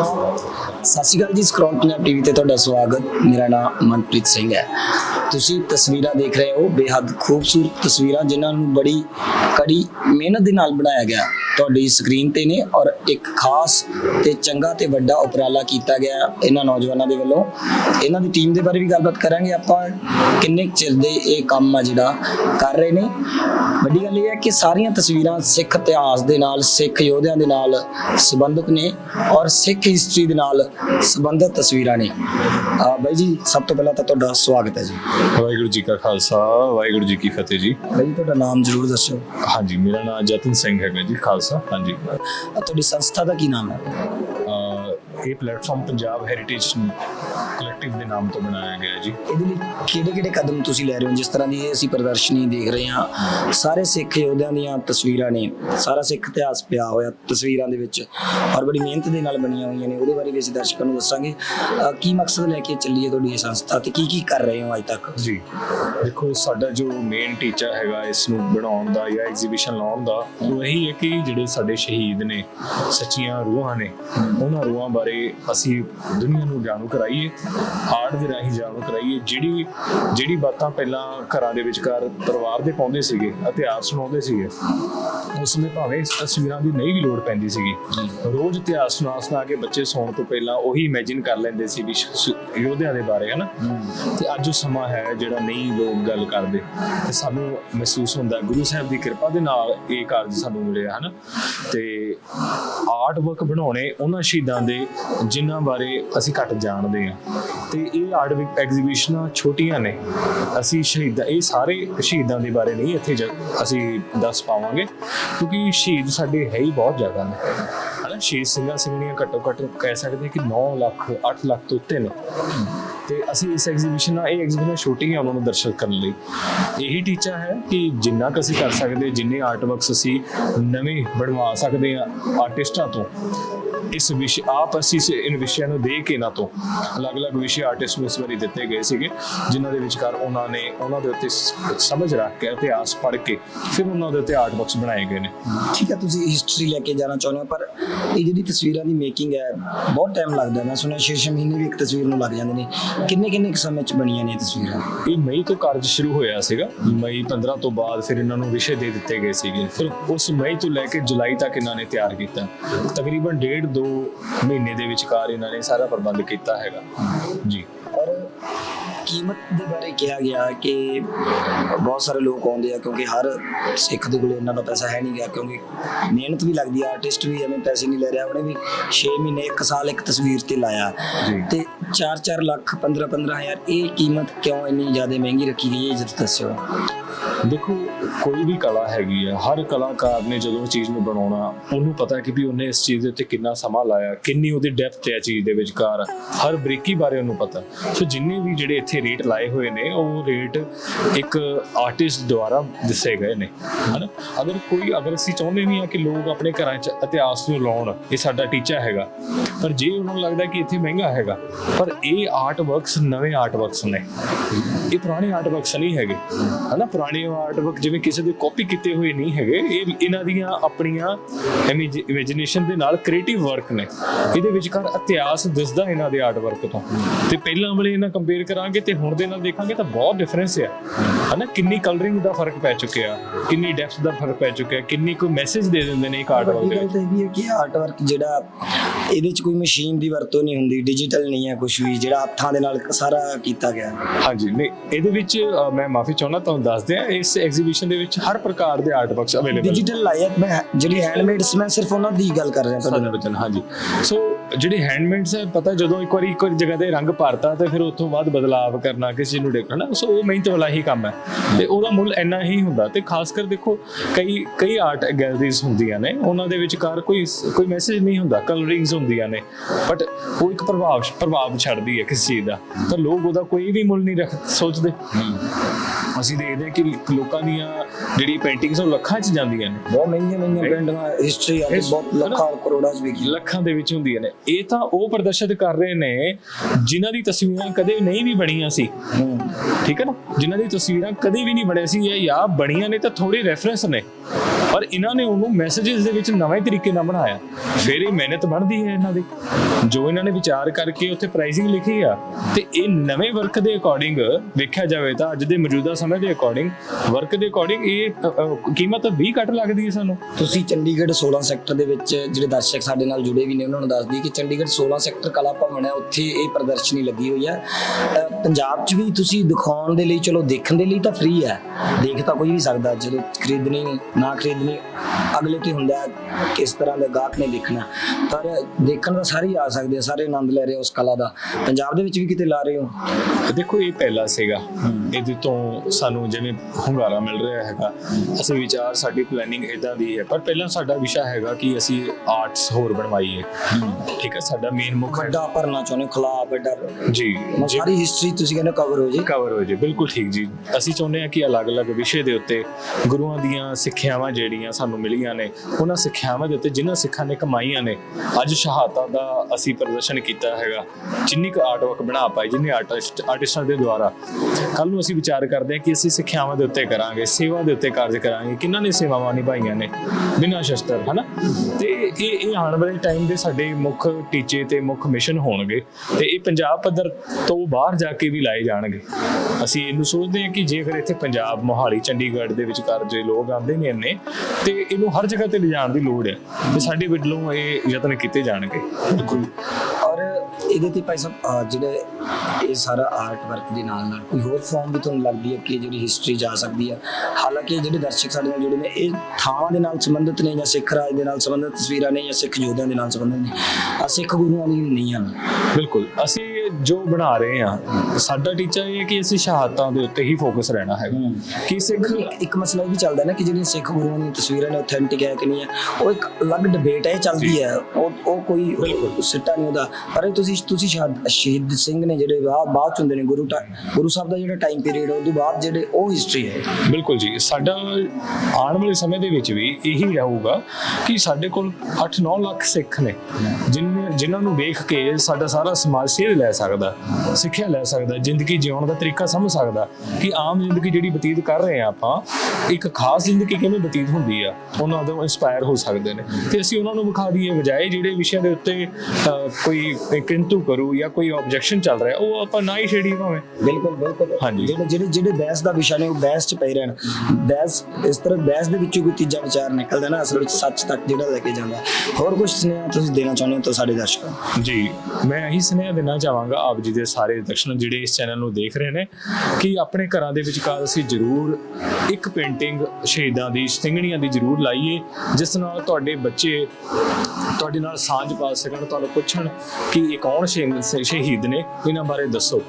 ਸਤਿ ਸ਼੍ਰੀ ਅਕਾਲ ਜੀ ਸਕਰੋਨ ਪੰਜਾਬ ਟੀਵੀ ਤੇ ਤੁਹਾਡਾ ਸਵਾਗਤ। ਮੇਰਾ ਨਾਮ ਮਨਪ੍ਰੀਤ ਸਿੰਘ ਹੈ। ਤੁਸੀਂ ਤਸਵੀਰਾਂ ਦੇਖ ਰਹੇ ਹੋ, ਬੇਹੱਦ ਖੂਬਸੂਰਤ ਤਸਵੀਰਾਂ ਜਿਨ੍ਹਾਂ ਨੂੰ ਬੜੀ ਕੜੀ ਮਿਹਨਤ ਦੇ ਨਾਲ ਬਣਾਇਆ ਗਿਆ। ਤੁਹਾਡੀ ਸਕਰੀਨ ਤੇ ਨੇ ਔਰ ਇੱਕ ਖਾਸ ਤੇ ਚੰਗਾ ਤੇ ਵੱਡਾ ਉਪਰਾਲਾ ਕੀਤਾ ਗਿਆ ਇਹਨਾਂ ਨੌਜਵਾਨਾਂ ਦੇ ਵੱਲੋਂ। ਇਹਨਾਂ ਦੀ ਟੀਮ ਦੇ ਬਾਰੇ ਵੀ ਗੱਲਬਾਤ ਕਰਾਂਗੇ ਆਪਾਂ। ਕਿੰਨੇ ਚਿਰ ਦੇ ਇਹ ਕੰਮ ਆ ਜਿਹੜਾ ਕਰ ਰਹੇ ਨੇ? ਵੱਡੀ ਗੱਲ ਇਹ ਹੈ ਕਿ ਸਾਰੀਆਂ ਤਸਵੀਰਾਂ ਸਿੱਖ ਇਤਿਹਾਸ ਦੇ ਨਾਲ, ਸਿੱਖ ਯੋਧਿਆਂ ਦੇ ਨਾਲ ਸੰਬੰਧਿਤ ਨੇ ਔਰ ਸਿੱਖ ਹਿਸਟਰੀ ਦੇ ਨਾਲ ਸੰਬੰਧਿਤ ਤਸਵੀਰਾਂ ਨੇ। ਬਾਈ ਜੀ, ਸਭ ਤੋਂ ਪਹਿਲਾਂ ਤਾਂ ਤੁਹਾਡਾ ਸਵਾਗਤ ਹੈ ਜੀ। ਵਾਹਿਗੁਰੂ ਜੀ ਕਾ ਖਾਲਸਾ ਵਾਹਿਗੁਰੂ ਜੀ ਕੀ ਫਤਿਹ ਜੀ। ਜੀ, ਤੁਹਾਡਾ ਨਾਮ ਜ਼ਰੂਰ ਦੱਸਿਓ। ਹਾਂਜੀ ਮੇਰਾ ਨਾਮ ਜਤਨ ਸਿੰਘ ਹੈਗਾ ਜੀ ਖਾਲਸਾ। ਹਾਂਜੀ। ਤੁਹਾਡੀ ਸੰਸਥਾ ਦਾ ਕੀ ਨਾਮ ਹੈ? ਇਹ ਪਲੇਟਫਾਰਮ ਪੰਜਾਬ ਹੈਰੀਟੇਜ ਕਲੈਕਟਿਵ ਦੇ ਨਾਮ ਤੋਂ ਬਣਾਇਆ ਗਿਆ ਜੀ। ਇਹਦੇ ਲਈ ਕਿਹੜੇ ਕਿਹੜੇ ਕਦਮ ਤੁਸੀਂ ਲੈ ਰਹੇ ਹੋ? ਜਿਸ ਤਰ੍ਹਾਂ ਦੀ ਇਹ ਅਸੀਂ ਪ੍ਰਦਰਸ਼ਨੀ ਦੇਖ ਰਹੇ ਹਾਂ ਸਾਰੇ ਸਿੱਖ ਯੋਧਿਆਂ ਦੀਆਂ ਤਸਵੀਰਾਂ ਨੇ ਸਾਰਾ ਸਿੱਖ ਇਤਿਹਾਸ ਪਿਆ ਹੋਇਆ ਤਸਵੀਰਾਂ ਦੇ ਵਿੱਚ ਔਰ ਬੜੀ ਮਿਹਨਤ ਦੇ ਨਾਲ ਬਣੀਆਂ ਹੋਈਆਂ ਨੇ ਉਹਦੇ ਬਾਰੇ ਵੀ ਅਸੀਂ ਦਰਸ਼ਕਾਂ ਨੂੰ ਦੱਸਾਂਗੇ। ਕੀ ਮਕਸਦ ਲੈ ਕੇ ਚੱਲੀ ਹੈ ਤੁਹਾਡੀ ਇਹ ਸੰਸਥਾ ਤੇ ਕੀ ਕੀ ਕਰ ਰਹੇ ਹੋ ਅੱਜ ਤੱਕ? ਜੀ ਦੇਖੋ ਸਾਡਾ ਜੋ ਮੇਨ ਟੀਚਾ ਹੈਗਾ ਇਸ ਨੂੰ ਬਣਾਉਣ ਦਾ ਜਾਂ ਐਗਜ਼ੀਬਿਸ਼ਨ ਲਾਉਣ ਦਾ ਉਹ ਇਹੀ ਹੈ ਕਿ ਜਿਹੜੇ ਸਾਡੇ ਸ਼ਹੀਦ ਨੇ ਸੱਚੀਆਂ ਰੂਹਾਂ ਨੇ ਉਹਨਾਂ ਰੂਹਾਂ ਬਾਰੇ ਅਸੀਂ ਦੁਨੀਆ ਨੂੰ ਜਾਣੂ ਕਰਾਈਏ। ਆਰਟ ਦੇ ਰਾਹੀਂ ਜਾਣੂ ਕਰਾਈਏ ਜਿਹੜੀ ਜਿਹੜੀ ਬਾਤਾਂ ਪਹਿਲਾਂ ਘਰਾਂ ਦੇ ਵਿਚਕਾਰ ਪਰਿਵਾਰ ਦੇ ਪਾਉਂਦੇ ਸੀਗੇ, ਇਤਿਹਾਸ ਸੁਣਾਉਂਦੇ ਸੀਗੇ, ਉਸ ਸਮੇਂ ਭਾਵੇਂ ਤਸਵੀਰਾਂ ਦੀ ਨਹੀਂ ਵੀ ਲੋੜ ਪੈਂਦੀ ਸੀਗੀ। ਰੋਜ਼ ਇਤਿਹਾਸ ਸੁਣਾ ਸੁਣਾ ਕੇ ਬੱਚੇ ਸੌਣ ਤੋਂ ਪਹਿਲਾਂ ਉਹੀ ਇਮੇਜਿਨ ਕਰ ਲੈਂਦੇ ਸੀ ਵੀ ਯੋਧਿਆਂ ਦੇ ਬਾਰੇ, ਹਨਾ? ਤੇ ਅੱਜ ਉਹ ਸਮਾਂ ਹੈ ਜਿਹੜਾ ਨਹੀਂ ਲੋਕ ਗੱਲ ਕਰਦੇ। ਤੇ ਸਾਨੂੰ ਮਹਿਸੂਸ ਹੁੰਦਾ, ਗੁਰੂ ਸਾਹਿਬ ਦੀ ਕਿਰਪਾ ਦੇ ਨਾਲ ਇਹ ਕਾਰਜ ਸਾਨੂੰ ਮਿਲਿਆ, ਹਨਾ? ਤੇ ਆਰਟ ਵਰਕ ਬਣਾਉਣੇ ਉਹਨਾਂ ਸ਼ਹੀਦਾਂ ਦੇ ਜਿਨ੍ਹਾਂ ਬਾਰੇ ਅਸੀਂ ਘੱਟ ਜਾਣਦੇ ਆ ਤੇ ਇਹ ਆਰਟ ਐਗਜ਼ੀਬਿਸ਼ਨਾਂ ਛੋਟੀਆਂ ਨੇ। ਅਸੀਂ ਸ਼ਹੀਦਾਂ ਇਹ ਸਾਰੇ ਸ਼ਹੀਦਾਂ ਦੇ ਬਾਰੇ ਨਹੀਂ ਇੱਥੇ ਅਸੀਂ ਦੱਸ ਪਾਵਾਂਗੇ, ਕਿਉਂਕਿ ਸ਼ਹੀਦ ਸਾਡੇ ਹੈ ਹੀ ਬਹੁਤ ਜ਼ਿਆਦਾ ਨੇ। ਹਨਾ, ਸ਼ਹੀਦ ਸਿੰਘਾਂ ਸਿੰਘਣੀਆਂ ਘੱਟੋ ਘੱਟ ਕਹਿ ਸਕਦੇ ਕਿ 9 ਲੱਖ 8 ਲੱਖ ਤੋਂ ਉੱਤੇ ਨੇ। ਤੇ ਅਸੀਂ ਇਸ ਐਗਜ਼ੀਬਿਸ਼ਨ ਨਾਲ ਇਹ ਐਗਜ਼ੀਬਿਸ਼ਨ ਛੋਟੀ ਹੈ ਉਹਨਾਂ ਨੂੰ ਦਰਸ਼ਕ ਕਰਨ ਲਈ। ਇਹੀ ਟੀਚਾ ਹੈ ਕਿ ਜਿੰਨਾ ਕੁ ਅਸੀਂ ਕਰ ਸਕਦੇ, ਜਿੰਨੇ ਆਰਟ ਵਰਕਸ ਅਸੀਂ ਨਵੇਂ ਬਣਵਾ ਸਕਦੇ ਆ ਆਰਟਿਸਟਾਂ ਤੋਂ ਇਸ ਵਿਸ਼ੇ ਆਪ ਅਸੀਂ ਇਨ ਵਿਸ਼ਿਆਂ ਨੂੰ ਦੇ ਕੇ ਨਾ ਤੋਂ ਅਲੱਗ-ਅਲੱਗ ਵਿਸ਼ੇ ਆਰਟਿਸਟ ਨੂੰ ਇਸ ਵਾਰੀ ਦਿੱਤੇ ਗਏ ਸੀਗੇ ਜਿਨ੍ਹਾਂ ਦੇ ਵਿਚਕਾਰ ਉਹਨਾਂ ਨੇ ਉਹਨਾਂ ਦੇ ਉੱਤੇ ਸਮਝ ਰੱਖ ਕੇ ਇਤਿਹਾਸ ਪੜ੍ਹ ਕੇ ਫਿਰ ਉਹਨਾਂ ਦੇ ਉੱਤੇ ਆਰਟ ਵਰਕਸ ਬਣਾਏ ਗਏ ਨੇ। ਠੀਕ ਹੈ ਤੁਸੀਂ ਹਿਸਟਰੀ ਲੈ ਕੇ ਜਾਣਾ ਚਾਹੁੰਦੇ ਹੋ ਪਰ ਇਹ ਜਿਹੜੀ ਤਸਵੀਰਾਂ ਦੀ ਮੇਕਿੰਗ ਹੈ ਬਹੁਤ ਟਾਈਮ ਲੱਗਦਾ। ਮੈਂ ਸੁਣਿਆ 6 ਮਹੀਨੇ ਵੀ ਇੱਕ ਤਸਵੀਰ ਨੂੰ ਲੱਗ ਜਾਂਦੇ ਨੇ। ਕਿੰਨੇ ਕਿੰਨੇ ਸਮੇਂ ਚ ਬਣੀਆਂ ਨੇ ਤਸਵੀਰਾਂ? ਇਹ ਮਈ ਤੋਂ ਕਾਰਜ ਸ਼ੁਰੂ ਹੋਇਆ ਸੀਗਾ। ਮਈ 15 ਤੋਂ ਬਾਅਦ ਫਿਰ ਇਹਨਾਂ ਨੂੰ ਵਿਸ਼ੇ ਦੇ ਦਿੱਤੇ ਗਏ ਸੀਗੇ। ਫਿਰ ਉਸ ਮਈ ਤੋਂ ਲੈ ਕੇ ਜੁਲਾਈ ਤੱਕ ਇਹਨਾਂ ਨੇ ਤਿਆਰ ਕੀਤਾ। ਤਕਰੀਬਨ ਡੇਢ ਦੋ ਮਹੀਨੇ ਦੇ ਵਿਚਕਾਰ ਇਹਨਾਂ ਨੇ ਸਾਰਾ ਪ੍ਰਬੰਧ ਕੀਤਾ ਹੈਗਾ। ਜੀ। ਔਰ ਕੀਮਤ ਦੇ ਬਾਰੇ ਕਿਹਾ ਗਿਆ ਕਿ ਬਹੁਤ ਸਾਰੇ ਲੋਕ ਆਉਂਦੇ ਆ ਕਿਉਂਕਿ ਹਰ ਸਿੱਖ ਦੇ ਕੋਲ ਇੰਨਾ ਦਾ ਪੈਸਾ ਹੈ ਨਹੀਂ ਗਿਆ ਕਿਉਂਕਿ ਮਿਹਨਤ ਵੀ ਲੱਗਦੀ ਆ ਆਰਟਿਸਟ ਵੀ ਐਵੇਂ ਪੈਸੇ ਨਹੀਂ ਲੈ ਰਿਹਾ ਉਹਨੇ ਵੀ 6 ਮਹੀਨੇ 1 ਸਾਲ ਇੱਕ ਤਸਵੀਰ ਤੇ ਲਾਇਆ। ਤੇ 4-4 ਲੱਖ 15-15 ਹਜ਼ਾਰ ਇਹ ਕੀਮਤ ਕਿਉਂ ਇੰਨੀ ਜ਼ਿਆਦਾ ਮਹਿੰਗੀ ਰੱਖੀ ਗਈ ਹੈ ਜਰਾ ਦੱਸਿਓ। ਦੇਖੋ ਕੋਈ ਵੀ ਕਲਾ ਹੈਗੀ ਆ ਹਰ ਕਲਾਕਾਰ ਨੇ ਜਦੋਂ ਚੀਜ਼ ਨੂੰ ਬਣਾਉਣਾ ਉਹਨੂੰ ਪਤਾ ਕਿ ਵੀ ਉਹਨੇ ਇਸ ਚੀਜ਼ ਦੇ ਉੱਤੇ ਕਿੰਨਾ ਸਮਾਂ ਲਾਇਆ ਕਿੰਨੀ ਉਹਦੀ ਡੈਪਥ ਹੈ ਚੀਜ਼ ਦੇ ਵਿਚਕਾਰ ਹਰ ਬਰੀਕੀ ਬਾਰੇ ਉਹਨੂੰ ਪਤਾ। ਸੋ ਜਿੰਨੇ ਵੀ ਜਿਹੜੇ ਇੱਥੇ ਰੇਟ ਲਾਏ ਹੋਏ ਨੇ, ਉਹ ਰੇਟ ਇੱਕ ਆਰਟਿਸਟ ਦੁਆਰਾ ਦੱਸੇ ਗਏ ਨੇ, ਹਨਾ? ਅਗਰ ਕੋਈ, ਅਗਰ ਅਸੀਂ ਚਾਹੁੰਦੇ ਨਹੀਂ ਆ ਕਿ ਲੋਕ ਆਪਣੇ ਘਰਾਂ 'ਚ ਇਤਿਹਾਸ ਨੂੰ ਲਾਉਣ, ਇਹ ਸਾਡਾ ਟੀਚਾ ਹੈਗਾ, ਪਰ ਜੇ ਉਹਨਾਂ ਨੂੰ ਲੱਗਦਾ ਕਿ ਇੱਥੇ ਮਹਿੰਗਾ ਹੈਗਾ, ਪਰ ਇਹ ਆਰਟ ਵਰਕਸ ਨਵੇਂ ਆਰਟ ਵਰਕਸ ਨੇ। ਇਹ ਪੁਰਾਣੇ ਆਰਟ ਵਰਕਸ ਨਹੀਂ ਹੈਗੇ, ਹਨਾ? ਪੁਰਾਣੇ ਆਰਟ ਵਰਕ ਜਿਵੇਂ ਕਿਸੇ ਦੇ ਕਾਪੀ ਕੀਤੇ ਹੋਏ ਨਹੀਂ ਹੈਗੇ, ਇਹ ਇਹਨਾਂ ਦੀਆਂ ਆਪਣੀਆਂ ਇਮੇਜਿਨੇਸ਼ਨ ਦੇ ਨਾਲ ਕ੍ਰੀਏਟਿਵ ਵਰਕ ਨੇ। ਇਹਦੇ ਵਿਚਕਾਰ ਇਤਿਹਾਸ ਦਿਸਦਾ ਇਹਨਾਂ ਦੇ ਆਰਟ ਵਰਕ ਤੋਂ। ਤੇ ਪਹਿਲਾਂ ਵਾਲੇ ਇਹਨਾਂ ਕੰਪੇਅਰ ਕਰਾਂਗੇ ਤੇ ਹੁਣ ਦੇ ਨਾਲ ਦੇਖਾਂਗੇ ਤਾਂ ਬਹੁਤ ਡਿਫਰੈਂਸ ਹੈ ਹਨਾ ਕਿੰਨੀ ਕਲਰਿੰਗ ਦਾ ਫ਼ਰਕ ਪੈ ਚੁੱਕਿਆ ਕਿੰਨੀ ਡੈਪਥ ਦਾ ਫ਼ਰਕ ਪੈ ਚੁੱਕਿਆ ਕਿੰਨੀ ਕੋਈ ਮੈਸੇਜ ਦੇ ਦਿੰਦੇ ਨੇ ਇੱਕ ਆਰਟ ਵਰਕ ਦੇ ਵਿੱਚ ਵੀ ਹੈ ਕਿ ਆਰਟ ਵਰਕ ਜਿਹੜਾ ਇਹਦੇ ਚ ਕੋਈ ਮਸ਼ੀਨ ਦੀ ਵਰਤੋਂ ਨਹੀਂ ਹੁੰਦੀ ਡਿਜੀਟਲ ਨਹੀਂ ਹੈ ਕੁਝ ਵੀ ਜਿਹੜਾ ਹੱਥਾਂ ਦੇ ਨਾਲ ਸਾਰਾ ਕੀਤਾ ਗਿਆ। ਹਾਂਜੀ ਨਹੀਂ ਇਹਦੇ ਵਿੱਚ ਮੈਂ ਮਾਫੀ ਚਾਹੁੰਦਾ ਤੁਹਾਨੂੰ ਦੱਸ ਦਿਆਂ ਇਸ ਐਗਜ਼ੀਬਿਸ਼ਨ ਦੇ ਵਿੱਚ ਹਰ ਪ੍ਰਕਾਰ ਦੇ ਆਰਟ ਵਰਕਸ ਅਵੇਲੇਬਲ ਡਿਜੀਟਲ ਲਾਇਆ ਮੈਂ ਜਿਹੜੀ ਹੈਂਡਮੇਡਸ ਮੈਂ ਸਿਰਫ ਉਹਨਾਂ ਦੀ ਗੱਲ ਕਰ ਰਿਹਾ ਤੁਹਾਡੇ ਨਾਲ। ਬਚਨ ਹਾਂਜੀ ਸੋ ਜਿਹੜੇ ਹੈਂਡਮੇਡਸ ਹੈ, ਪਤਾ ਜਦੋਂ ਇੱਕ ਵਾਰੀ ਇੱਕ ਜਗ੍ਹਾ ਤੇ ਰੰਗ ਭਰਤਾ ਤੇ ਫਿਰ ਉਸ ਬਾਅਦ ਬਦਲਾਵ ਕਰਨਾ ਕਿਸੇ ਨੂੰ ਦੇਖਣਾ ਸੋ ਉਹ ਮਿਹਨਤ ਵਾਲਾ ਹੀ ਕੰਮ ਹੈ। ਤੇ ਉਹਦਾ ਮੁੱਲ ਇੰਨਾ ਹੀ ਹੁੰਦਾ। ਤੇ ਖਾਸ ਕਰ ਦੇਖੋ, ਕਈ ਕਈ ਆਰਟ ਗੈਲਰੀਜ਼ ਹੁੰਦੀਆਂ ਨੇ, ਉਹਨਾਂ ਦੇ ਵਿਚਕਾਰ ਕੋਈ ਕੋਈ ਮੈਸੇਜ ਨਹੀਂ ਹੁੰਦਾ। ਕਲਰਿੰਗਸ ਹੁੰਦੀਆਂ ਨੇ। ਬਟ ਉਹ ਇੱਕ ਪ੍ਰਭਾਵ ਪ੍ਰਭਾਵ ਛੱਡਦੀ ਹੈ ਕਿਸੇ ਚੀਜ਼ ਦਾ। ਤਾਂ ਲੋਕ ਉਹਦਾ ਕੋਈ ਵੀ ਮੁੱਲ ਨਹੀਂ ਰੱਖ ਸੋਚਦੇ। ਅਸੀਂ ਦੇਖਦੇ ਹਾਂ ਕਿ ਲੋਕਾਂ ਦੀਆਂ ਜਿਹੜੀ ਪੇਂਟਿੰਗਸ ਉਹ ਲੱਖਾਂ 'ਚ ਜਾਂਦੀਆਂ ਨੇ। ਬਹੁਤ ਮਹਿੰਗੀਆਂ ਮਹਿੰਗੀਆਂ. ਪੇਂਟਿੰਗਾਂ ਹਿਸਟਰੀ His- ਬਹੁਤ ਲੱਖਾਂ ਕਰੋੜਾਂ ਚ ਵਿਕੀ। ਲੱਖਾਂ ਦੇ ਵਿੱਚ ਹੁੰਦੀਆਂ ਨੇ। ਇਹ ਤਾਂ ਉਹ ਪ੍ਰਦਰਸ਼ਿਤ ਕਰ ਰਹੇ ਨੇ ਜਿਨ੍ਹਾਂ ਦੀ ਤਸਵੀਰਾਂ ਕਦੇ ਨਹੀਂ ਵੀ ਬਣੀਆਂ ਸੀ। ਠੀਕ ਹੈ ਨਾ? ਜਿਨ੍ਹਾਂ ਦੀ ਤਸਵੀਰਾਂ ਕਦੇ ਵੀ ਨਹੀਂ ਬਣੇ ਸੀ ਇਹ ਜਾਂ ਬਣੀਆਂ ਨੇ ਤਾਂ ਥੋੜੇ ਰੈਫਰੈਂਸ ਨੇ। ਪਰ ਇਹਨਾਂ ਨੇ ਉਹਨੂੰ ਮੈਸੇजेस ਦੇ ਵਿੱਚ ਨਵੇਂ ਤਰੀਕੇ ਨਾਲ ਬਣਾਇਆ। ਫਿਰ ਇਹ ਮਿਹਨਤ ਬਣਦੀ ਹੈ ਇਹਨਾਂ ਦੀ। ਜੋ ਇਹਨਾਂ ਨੇ ਵਿਚਾਰ ਕਰਕੇ ਉੱਥੇ ਪ੍ਰਾਈਸਿੰਗ ਲਿਖੀ ਆ, ਤੇ ਇਹ ਨਵੇਂ ਵਰਕ ਦੇ ਅਕੋਰਡਿੰਗ ਵੇਖਿਆ ਜਾਵੇ ਤਾਂ ਅੱਜ ਦੇ ਮੌਜੂਦਾ ਸਮੇਂ ਦੇ ਅਕੋਰਡਿੰਗ ਵਰਕ ਦੇ ਅਕੋਰਡਿੰਗ ਇਹ ਕੀਮਤ 20 ਘੱਟ ਲੱਗਦੀ ਹੈ ਸਾਨੂੰ। ਤੁਸੀਂ ਚੰਡੀਗੜ੍ਹ 16 ਸੈਕਟਰ ਦੇ ਵਿੱਚ ਜਿਹੜੇ ਦਰਸ਼ਕ ਸਾਡੇ ਨਾਲ ਜੁੜੇ ਵੀ ਨੇ, ਉਹਨਾਂ ਨੂੰ ਦੱਸ ਦਈਏ ਕਿ ਚੰਡੀਗੜ੍ਹ 16 ਸੈਕਟਰ ਕਲਾ ਭਵਨ ਹੈ, ਉੱਥੇ ਇਹ ਪ੍ਰਦਰਸ਼ਨੀ ਲੱਗੀ ਹੋਈ ਹੈ। ਪੰਜਾਬ 'ਚ ਵੀ ਤੁਸੀਂ ਦਿਖਾਉਣ ਦੇ ਲਈ, ਚਲੋ ਦੇਖਣ ਦੇ ਲਈ ਤਾਂ ਫ੍ਰੀ ਹੈ। ਦੇਖ ਤਾਂ ਕੋਈ ਵੀ ਸਕਦਾ, ਜਦੋਂ ਖਰੀਦਣੀ ਨਾ ਖਰੀਦ ਅਗਲੇ ਤੇ ਹੁੰਦਾ ਹੈ, ਕਿਸ ਤਰ੍ਹਾਂ ਦਾ ਗਾਹਕ ਨੇ ਦੇਖਣਾ। ਪਰ ਦੇਖਣ ਦਾ ਸਾਰੇ ਹੀ ਆ ਸਕਦੇ ਆ ਸਾਰੇ ਆਨੰਦ ਲੈ ਰਹੇ ਆ ਉਸ ਕਲਾ ਦਾ। ਪੰਜਾਬ ਦੇ ਵਿੱਚ ਵੀ ਕਿਤੇ ਲਾ ਰਹੇ ਹੋ? ਦੇਖੋ ਇਹ ਪਹਿਲਾ ਸੀਗਾ। ਇਹਦੇ ਤੋਂ ਸਾਨੂੰ ਜਿਵੇਂ ਹੁੰਗਾਰਾ ਮਿਲ ਰਿਹਾ ਹੈਗਾ ਅਸੀਂ ਵਿਚਾਰ ਸਾਡੀ ਪਲੈਨਿੰਗ ਇਦਾਂ ਦੀ ਹੈ। ਪਰ ਪਹਿਲਾਂ ਸਾਡਾ ਵਿਸ਼ਾ ਹੈਗਾ ਕਿ ਅਸੀਂ ਆਰਟਸ ਹੋਰ ਬਣਵਾਈਏ। ਠੀਕ ਹੈ ਸਾਡਾ ਮੇਨ ਮੁੱਖ ਹੈ। ਵੱਡਾ ਭਰਨਾ ਚਾਹੁੰਦੇ ਹੋ, ਖਲਾ ਵੱਡਾ ਜੀ ਜੀ। ਸਾਰੀ ਹਿਸਟਰੀ ਤੁਸੀਂ ਕਹਿੰਦੇ ਕਵਰ ਹੋ ਜੇ। ਕਵਰ ਹੋ ਜੇ ਬਿਲਕੁਲ ਠੀਕ ਜੀ। ਅਸੀਂ ਚਾਹੁੰਦੇ ਹਾਂ ਕਿ ਅਲੱਗ-ਅਲੱਗ ਵਿਸ਼ੇ ਦੇ ਉੱਤੇ ਗੁਰੂਆਂ ਦੀਆਂ ਸਿੱਖਿਆਵਾਂ ਜਿਹੜੀਆਂ ਸਾਨੂੰ ਮਿਲੀਆਂ ਨੇ, ਉਹਨਾਂ ਸਿੱਖਿਆਵਾਂ ਦੇ ਉੱਤੇ ਜਿਨ੍ਹਾਂ ਸਿੱਖਾਂ ਨੇ ਕਮਾਈਆਂ ਨੇ, ਅੱਜ ਸ਼ਹਾਦਤਾਂ ਦਾ ਅਸੀਂ ਪ੍ਰਦਰਸ਼ਨ ਕੀਤਾ ਹੈਗਾ। ਜਿੰਨੀ ਕੁ ਆਰਟ ਵਰਕ ਬਣਾ ਪਾਏ ਜਿੰਨੇ ਆਰਟਿਸਟ ਆਰਟਿਸਟਾਂ ਦੇ ਦੁਆਰਾ। ਕੱਲ ਨੂੰ ਅਸੀਂ ਵਿਚਾਰ ਕਰਦੇ ਹਾਂ ਕਿ ਅਸੀਂ ਸਿੱਖਿਆਵਾਂ ਦੇ ਉੱਤੇ ਕਰਾਂਗੇ, ਸੇਵਾ ਦੇ ਉੱਤੇ ਕਾਰਜ ਕਰਾਂਗੇ ਕਿੰਨਾਂ ਨੇ ਸੇਵਾਵਾਂ ਨਿਭਾਈਆਂ ਨੇ, ਬਿਨਾਂ ਸ਼ਸਤਰ, ਹਨਾ? ਤੇ ਇਹ ਇਹ ਆਉਣ ਵਾਲੇ ਟਾਈਮ ਦੇ ਸਾਡੇ ਮੁੱਖ ਟੀਚੇ ਤੇ ਮੁੱਖ ਮਿਸ਼ਨ ਹੋਣਗੇ ਤੇ ਇਹ ਪੰਜਾਬ ਪੱਧਰ ਤੋਂ ਬਾਹਰ ਜਾ ਕੇ ਵੀ ਲਾਏ ਜਾਣਗੇ। ਅਸੀਂ ਇਹਨੂੰ ਸੋਚਦੇ ਹਾਂ ਕਿ ਜੇਕਰ ਇੱਥੇ ਪੰਜਾਬ, ਮੋਹਾਲੀ, ਚੰਡੀਗੜ੍ਹ ਦੇ ਵਿਚਕਾਰ ਜੇ ਲੋਕ ਆਉਂਦੇ ਨੇ ਇੰਨੇ ਤੇ ਇਹਨੂੰ ਹਰ ਜਗ੍ਹਾ ਤੇ ਲਿਜਾਣ ਦੀ ਲੋੜ ਹੈ ਤੇ ਸਾਡੇ ਵੱਲੋਂ ਇਹ ਯਤਨ ਕੀਤੇ ਜਾਣਗੇ। ਬਿਲਕੁਲ। ਔਰ ਇਹਦੇ ਤੇ ਭਾਈ ਸਾਹਿਬ ਜਿਹੜੇ ਇਹ ਸਾਰਾ ਆਰਟ ਵਰਕ ਦੇ ਨਾਲ ਨਾਲ ਕੋਈ ਹੋਰ ਫਾਰਮ ਵੀ ਤੁਹਾਨੂੰ ਲੱਗਦੀ ਹੈ ਕਿ ਜਿਹੜੀ ਹਿਸਟਰੀ ਜਾ ਸਕਦੀ ਹੈ? ਹਾਲਾਂਕਿ ਜਿਹੜੇ ਦਰਸ਼ਕ ਸਾਡੇ ਨਾਲ ਜੁੜੇ ਨੇ ਇਹ ਥਾਵਾਂ ਦੇ ਨਾਲ ਸੰਬੰਧਿਤ ਨੇ ਜਾਂ ਸਿੱਖ ਰਾਜ ਦੇ ਨਾਲ ਸੰਬੰਧਿਤ ਤਸਵੀਰਾਂ ਨੇ ਜਾਂ ਸਿੱਖ ਯੋਧਿਆਂ ਦੇ ਨਾਲ ਸੰਬੰਧਿਤ ਨੇ? ਆ ਸਿੱਖ ਗੁਰੂਆਂ ਦੀ ਨਹੀਂ ਹਨ। ਬਿਲਕੁਲ। ਅਸੀਂ ਜੋ ਬਣਾ ਰਹੇ ਹਾਂ ਸਾਡਾ ਟੀਚਾ ਇਹ ਹੈ ਕਿ ਅਸੀਂ ਸ਼ਹਾਦਤਾਂ ਦੇ ਉੱਤੇ ਹੀ ਫੋਕਸ ਰਹਿਣਾ ਹੈਗਾ। ਕਿ ਸਿੱਖ ਇੱਕ- ਮਸਲਾ ਵੀ ਚੱਲਦਾ ਨਾ ਕਿ ਜਿਹੜੀਆਂ ਸਿੱਖ ਗੁਰੂਆਂ ਦੀਆਂ ਤਸਵੀਰਾਂ ਨੇ ਆਥੈਂਟਿਕ ਹੈ ਕਿ ਨਹੀਂ ਹੈ ਉਹ ਇੱਕ ਅਲੱਗ ਡਿਬੇਟ ਹੈ ਚੱਲਦੀ ਹੈ। ਉਹ ਉਹ ਕੋਈ। ਸਿੱਟਾ ਨਹੀਂ ਉਹਦਾ ਪਰ ਤੁਸੀਂ ਤੁਸੀਂ ਸ਼ਹਾਦ- ਸਿੰਘ ਨੇ ਜਿਹੜੇ ਬਾਅਦ ਚ ਹੁੰਦੇ ਨੇ ਗੁਰੂ ਗੁਰੂ ਸਾਹਿਬ ਦਾ ਜਿਹੜਾ ਟਾਈਮ ਪੀਰੀਅਡ ਉਹਦੇ ਬਾਅਦ ਜਿਹੜੇ ਉਹ ਹਿਸਟਰੀ ਹੈ। ਬਿਲਕੁਲ ਜੀ। ਸਾਡਾ ਆਉਣ ਵਾਲੇ ਸਮੇਂ ਦੇ ਵਿੱਚ ਵੀ ਇਹੀ ਰਹੂਗਾ ਕਿ ਸਾਡੇ ਕੋਲ 8-9 ਲੱਖ ਸਿੱਖ ਨੇ ਜਿਨ ਜਿਨ੍ਹਾਂ ਨੂੰ ਵੇਖ ਕੇ ਸਾਡਾ ਸਾਰਾ ਸਮਾਜ ਸੇਧ ਲੈ ਸਕਦਾ ਸਿੱਖਿਆ ਲੈ ਸਕਦਾ ਜ਼ਿੰਦਗੀ ਜਿਉਣ ਦਾ ਤਰੀਕਾ ਸਮਝ ਸਕਦਾ ਕਿ ਆਮ ਜ਼ਿੰਦਗੀ ਜਿਹੜੀ ਬਤੀਤ ਕਰ ਰਹੇ ਆ ਆਪਾਂ ਇੱਕ ਖਾਸ ਜ਼ਿੰਦਗੀ ਕਿਵੇਂ ਬਤੀਤ ਹੁੰਦੀ ਆ ਉਹਨਾਂ ਤੋਂ ਇਨਸਪਾਇਰ ਹੋ ਸਕਦੇ ਨੇ। ਤੇ ਅਸੀਂ ਉਹਨਾਂ ਨੂੰ ਵਿਖਾ ਦਈਏ ਬਜਾਏ ਜਿਹੜੇ ਵਿਸ਼ਿਆਂ ਦੇ ਉੱਤੇ ਕੋਈ ਕਿੰਤੂ ਕਰੂ ਜਾਂ ਕੋਈ ਆਬਜੈਕਸ਼ਨ ਚੱਲ ਰਿਹਾ ਉਹ ਆਪਾਂ ਨਾ ਹੀ ਛੇੜੀ ਭਾਵੇਂ। ਬਿਲਕੁਲ ਬਿਲਕੁਲ। ਹਾਂਜੀ। ਜਿਹੜੇ ਜਿਹੜੇ ਜਿਹੜੇ ਬਹਿਸ ਦਾ ਵਿਸ਼ਾ ਨੇ ਉਹ ਬਹਿਸ ਚ ਪਏ ਰਹਿਣ। ਬਹਿਸ ਇਸ ਤਰ੍ਹਾਂ ਬਹਿਸ ਦੇ ਵਿੱਚੋਂ ਕੋਈ ਤੀਜਾ ਵਿਚਾਰ ਨਿਕਲਦਾ ਨਾ ਅਸਲ ਵਿੱਚ ਸੱਚ ਤੱਕ ਜਿਹੜਾ ਲੈ ਕੇ ਜਾਂਦਾ। ਹੋਰ ਕੁਝ ਸੁਨੇਹਾ ਤੁਸੀਂ ਦੇਣਾ ਚਾਹੁੰਦੇ ਹੋ ਤਾਂ ਸਾਡੇ ਦਰਸ਼ਕਾਂ ਜੀ, ਮੈਂ ਇਹੀ ਸੁਨੇਹਾ ਦੇਣਾ ਚਾਹਾਂਗਾ ਆਪ ਜੀ ਦੇ ਸਾਰੇ ਦਰਸ਼ਕ ਜਿਹੜੇ ਇਸ ਚੈਨਲ ਨੂੰ ਦੇਖ ਰਹੇ ਨੇ, ਕਿ ਆਪਣੇ ਘਰਾਂ ਦੇ ਵਿਚਕਾਰ ਅਸੀਂ ਜ਼ਰੂਰ ਇੱਕ ਪੇਂਟਿੰਗ ਸ਼ਹੀਦਾਂ ਦੀ, ਸਿੰਘਣੀਆਂ ਦੀ ਜ਼ਰੂਰ ਲਾਈਏ, ਜਿਸ ਨਾਲ ਤੁਹਾਡੇ ਬੱਚੇ ਤੁਹਾਡੇ ਨਾਲ ਸਾਂਝ ਪਾ ਸਕਣ, ਤੁਹਾਨੂੰ ਪੁੱਛਣ ਕਿ ਇਹ ਕੌਣ ਸ਼ਹੀਦ ਨੇ, ਇਹਨਾਂ ਬਾਰੇ ਦੱਸੋ।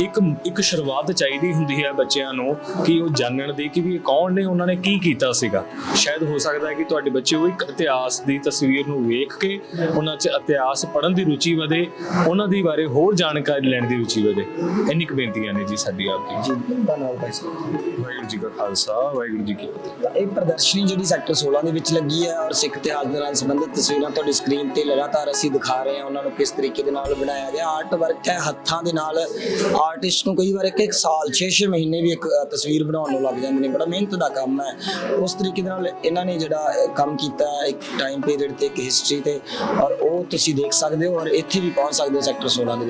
ਇੱਕ ਇੱਕ ਸ਼ੁਰੂਆਤ ਚਾਹੀਦੀ ਹੁੰਦੀ ਹੈ ਬੱਚਿਆਂ ਨੂੰ ਕਿ ਉਹ ਜਾਣਨ ਦੀ ਕਿ ਵੀ ਇਹ ਕੌਣ ਨੇ ਉਹਨਾਂ ਨੇ ਕੀ ਕੀਤਾ ਸੀਗਾ। ਸ਼ਾਇਦ ਹੋ ਸਕਦਾ ਹੈ ਕਿ ਤੁਹਾਡੇ ਬੱਚੇ ਉਹ ਇੱਕ ਇਤਿਹਾਸ ਦੀ ਤਸਵੀਰ ਨੂੰ ਵੇਖ ਕੇ ਉਹਨਾਂ 'ਚ ਇਤਿਹਾਸ ਪੜ੍ਹਨ ਦੀ ਰੁਚੀ ਵਧੇ ਉਹਨਾਂ ਦੀ ਬਾਰੇ ਹੋਰ ਜਾਣਕਾਰੀ ਲੈਣ ਦੀ ਰੁਚੀ ਵਧੇ। ਇੰਨੀ ਕੁ ਬੇਨਤੀਆਂ ਨੇ ਜੀ ਸਾਡੀ ਆਪ ਦੀ। ਜੀ ਧੰਨਵਾਦ ਭਾਈ ਸਾਹਿਬ। ਵਾਹਿਗੁਰੂ ਜੀ ਕਾ ਖਾਲਸਾ ਵਾਹਿਗੁਰੂ ਜੀ ਕੀ ਫਤਿਹ। ਇਹ ਪ੍ਰਦਰਸ਼ਨੀ ਜਿਹੜੀ ਸੈਕਟਰ 16 ਦੇ ਵਿੱਚ ਲੱਗੀ ਹੈ ਔਰ ਸਿੱਖ ਇਤਿਹਾਸ ਦੇ ਨਾਲ ਸੰਬੰਧਿਤ ਤਸਵੀਰਾਂ ਤੁਹਾਡੀ ਸਕਰੀਨ ਤੇ ਲਗਾਤਾਰ ਅਸੀਂ ਦਿਖਾ ਰਹੇ ਹਾਂ ਉਹਨਾਂ ਨੂੰ ਕਿਸ ਤਰੀਕੇ ਦੇ ਨਾਲ ਬਣਾਇਆ ਗਿਆ। ਆਰਟ ਵਰਕ ਹੈ ਹੱਥਾਂ ਦੇ ਨਾਲ ਆਰਟਿਸਟ ਨੂੰ ਕਈ ਵਾਰ ਇੱਕ ਇੱਕ ਸਾਲ 6-6 ਮਹੀਨੇ ਵੀ ਇੱਕ ਤਸਵੀਰ ਬਣਾਉਣ ਨੂੰ ਲੱਗ ਜਾਂਦੇ ਨੇ। ਬੜਾ ਮਿਹਨਤ ਦਾ ਕੰਮ ਹੈ। ਉਸ ਤਰੀਕੇ ਦੇ ਨਾਲ ਇਹਨਾਂ ਨੇ ਜਿਹੜਾ ਕੰਮ ਕੀਤਾ ਇੱਕ ਟਾਈਮ ਪੀਰੀਅਡ ਤੇ, ਇੱਕ ਹਿਸਟਰੀ ਤੇ, ਔਰ ਉਹ ਤੁਸੀਂ ਦੇਖ ਸਕਦੇ ਹੋ ਔਰ ਇੱਥੇ ਵੀ ਪਹੁੰਚ ਸਕਦੇ ਹੋ ਸੈਕਟਰ 16 ਦੇ